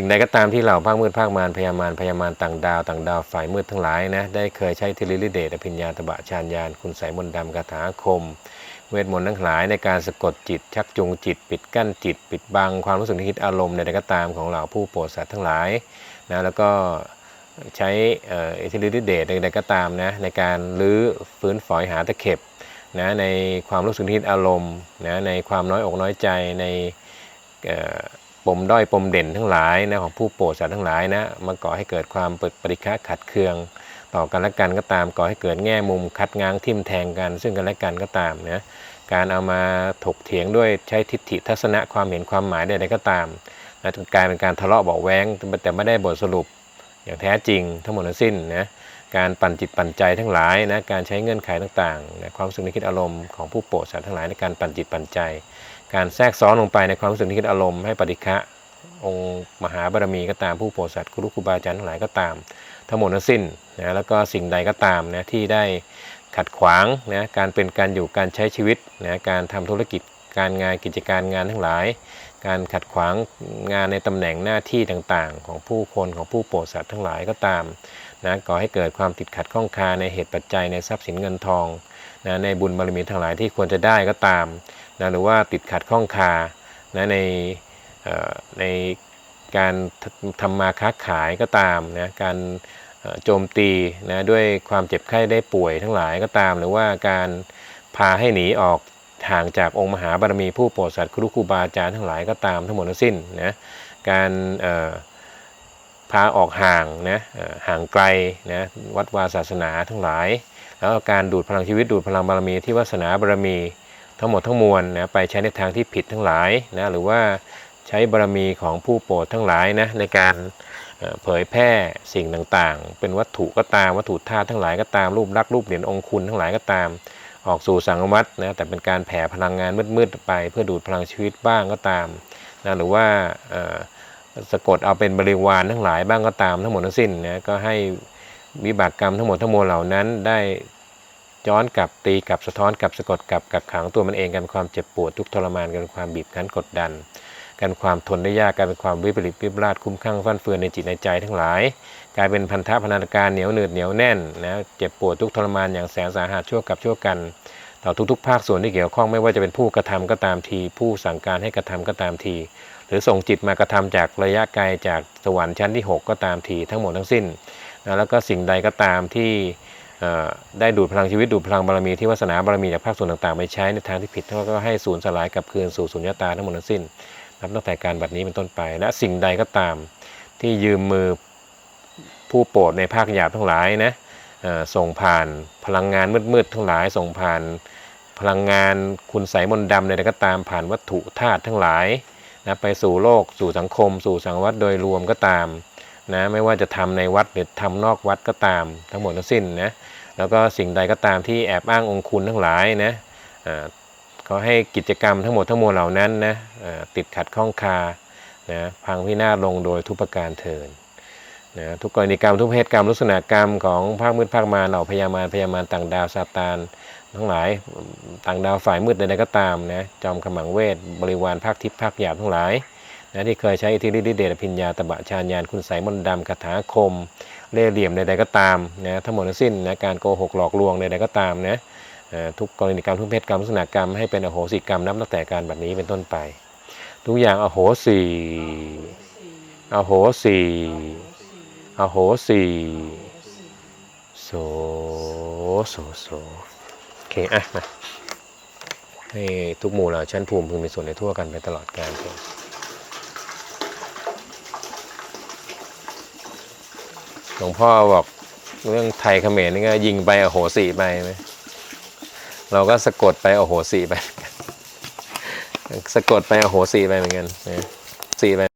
สิ่งใดก็ตามที่เหล่าภาคมืดภาคมารพยามารพยามารต่างดาวต่างดาวฝ่ายมืดทั้งหลายนะได้เคยใช้ทิลิลิเดชอภิญญาตบะชานยานคุณไสยมนต์ดำคาถาคม เวทมนต์ทั้งหลายในการสะกดจิต ชักจูงจิต ปิดกั้นจิต ปิดบังความรู้สึกนึกคิดอารมณ์ใดก็ตามของเหล่าผู้โปรดสัตว์ทั้งหลายนะแล้วก็ใช้อิทธิฤทธิเดชใดๆก็ตามนะในการลื้อฟื้นฝอยหาตะเข็บนะในความรู้สึกนึกคิดอารมณ์นะในความน้อยอกน้อยใจในเปมด้อยปมเด่นทั้งหลายนะของผู้โปรดสัตว์ทั้งหลายนะมาก่อให้เกิดความปฏิฆะขัดเคือง ต่อกันและกันก็ตามก่อให้เกิดแง่มุมคัดง้างทิ่มแทงกัน ซึ่งกันและกันก็ตามนะการเอามาถกเถียงด้วยใช้ทิฏฐิทัศนะความเห็นความหมายใดๆก็ตามนะจนกลายเป็นการทะเลาะเบาะแว้งแต่ไม่ได้บทสรุปอย่างแท้จริงทั้งหมดทั้งสิ้นนะการปั่นจิตปั่นใจทั้งหลายนะการใช้เงื่อนไขต่างๆนะความรู้สึกนึกคิดอารมณ์ของผู้โปรดสัตว์ทั้งหลายในการปั่นจิตปั่นใจ การแทรกซ้อนลงไปในความรู้สึกนึกคิดอารมณ์ให้ปฏิฆะองค์มหาบารมีก็ตามผู้โปรดสัตว์ครูครูบาอาจารย์ทั้งหลายก็ตาม ทั้งหมดทั้งสิ้นนะแล้วก็สิ่งใดก็ตามนะที่ได้ขัดขวางนะการเป็นการอยู่การใช้ชีวิตนะการทำธุรกิจการงานกิจการงานทั้งหลาย การขัดขวางงานในตำแหน่งหน้าที่ต่างๆ ของผู้คนของผู้โปรดสัตว์ทั้งหลายก็ตามนะก่อให้เกิดความติดขัดข้องคาในเหตุปัจจัยในทรัพย์สินเงินทอง นะในบุญบารมีทั้งหลายที่ควรจะได้ก็ตามนะหรือว่าติดขัดข้องคานะในในการทำมาค้าขายก็ตามนะการโจมตีนะด้วยความเจ็บไข้ได้ป่วยทั้งหลายก็ตาม หรือว่าการพาให้หนีออกห่างจากองค์มหาบารมีผู้โปรดสัตว์ครูครูบาอาจารย์ทั้งหลายก็ตามทั้งหมดทั้งสิ้นนะการเอ่อ พาออกห่างนะเอ่อห่างไกลนะวัดวาศาสนาทั้งหลาย แล้วการดูดพลังชีวิตดูดพลังบารมีที่วาสนาบารมีทั้งหมดทั้งมวลนะไปใช้ในทางที่ผิดทั้งหลายนะหรือว่าใช้บารมีของผู้โปรดทั้งหลายนะในการเผยแพร่สิ่งต่างๆ เป็นวัตถุก็ตามวัตถุธาตุทั้งหลายก็ตามรูปลักษ์รูปเหรียญองค์คุณทั้งหลายก็ตาม ออกสู่สังวัตนะแต่เป็นการแผ่พลังงานมืดๆไป เพื่อดูดพลังชีวิตบ้างก็ตามนะหรือว่า สะกดเอาเป็นบริวารทั้งหลายบ้างก็ตามทั้งหมดทั้งสิ้นนะก็ให้วิบากกรรมทั้งหมดทั้งมวลเหล่านั้นได้ย้อนกลับตีกับสะท้อนกับสะกดกับกักขังตัวมันเองกันความเจ็บปวดทุกทรมานกันความบีบคั้นกดดันการความทนได้ยากกลายเป็นความวิปริตวิปลาสคุ้มข้างฟั่นเฟือนในจิตในใจทั้งหลาย กลายเป็นพันธะพนันการเหนียวหนืดเหนียวแน่นนะเจ็บปวดทุกทรมานอย่างแสนสาหัสชั่วกับชั่วกันต่อทุกๆ ภาคส่วนที่เกี่ยวข้องไม่ว่าจะเป็นผู้กระทำก็ตามที ผู้สั่งการให้กระทำก็ตามที หรือส่งจิตมากระทำจากระยะไกลจากสวรรค์ชั้นที่ 6 ก็ตามทีทั้งหมดทั้งสิ้นนะแล้วก็สิ่งใดก็ตามที่ได้ดูดพลังชีวิตดูดพลังบารมีที่วาสนาบารมีจากภาคส่วนต่างๆไปใช้ในทางที่ผิดก็ให้สูญสลายกับคืนสู่สุญญตาทั้งหมดทั้งสิ้นนับตั้งแต่การบัดนี้เป็นต้นไป และสิ่งใดก็ตามที่ยืมมือผู้โปรดในภาคหยาบทั้งหลายนะส่งผ่านพลังงานมืดๆทั้งหลาย ส่งผ่านพลังงานคุณใสยมนต์ดำใดๆก็ตามผ่านวัตถุธาตุทั้งหลาย นะไปสู่โลก สู่สังคม สู่สังวัตโดยรวมก็ตามนะไม่ว่าจะทำในวัดหรือทำนอกวัดก็ตาม ทั้งหมดทั้งสิ้นนะแล้วก็สิ่งใดก็ตามที่แอบอ้างองค์คุณทั้งหลายนะเขอให้กิจกรรมทั้งหมดทั้งมวลเหล่านั้นนะติดขัดข้องคานะพังพินาศลงโดยทุกประการเทินนะทุกกรณีกรรมทุกเพศกรรมลักษณะกรรมของภาคมืดภาคมารเหล่าพยามารพยามารต่างดาวซาตาน ทั้งหลายต่างดาวฝ่ายมืดใดๆก็ตามนะจอมขมังเวทบริวารภาคทิพย์ภาคหยาบทั้งหลายนะที่เคยใช้อิทธิฤทธิเดชอภิญญาตบะชาญญาณคุณไสยมนต์ดำคาถาคม เล่เหลี่ยมใดๆก็ตามนะทั้งหมดทั้งสิ้นนะการโกหกหลอกลวงใดๆก็ตามนะเอ่อทุกกรณีกรรมทุกเพศกรรมลักษณะกรรมให้เป็นอโหสิกรรมนับตั้งแต่การแบบนี้เป็นต้นไป ทุกอย่างอโหสีอโหสีอโหสีโสโสโส อเคอะมาให้ทุกหมู่เหล่าชั้นภูมิพึงมีส่วนในทั่วกันไปตลอดกาลเถิดหลวงพ่อบอกเรื่องไทยเขมรนี่ก็ยิงไปโอโหสีไปไหมเราก็สะกดไปโอโหสีไป สะกดไปโอโหสีไปเหมือนกันสีไป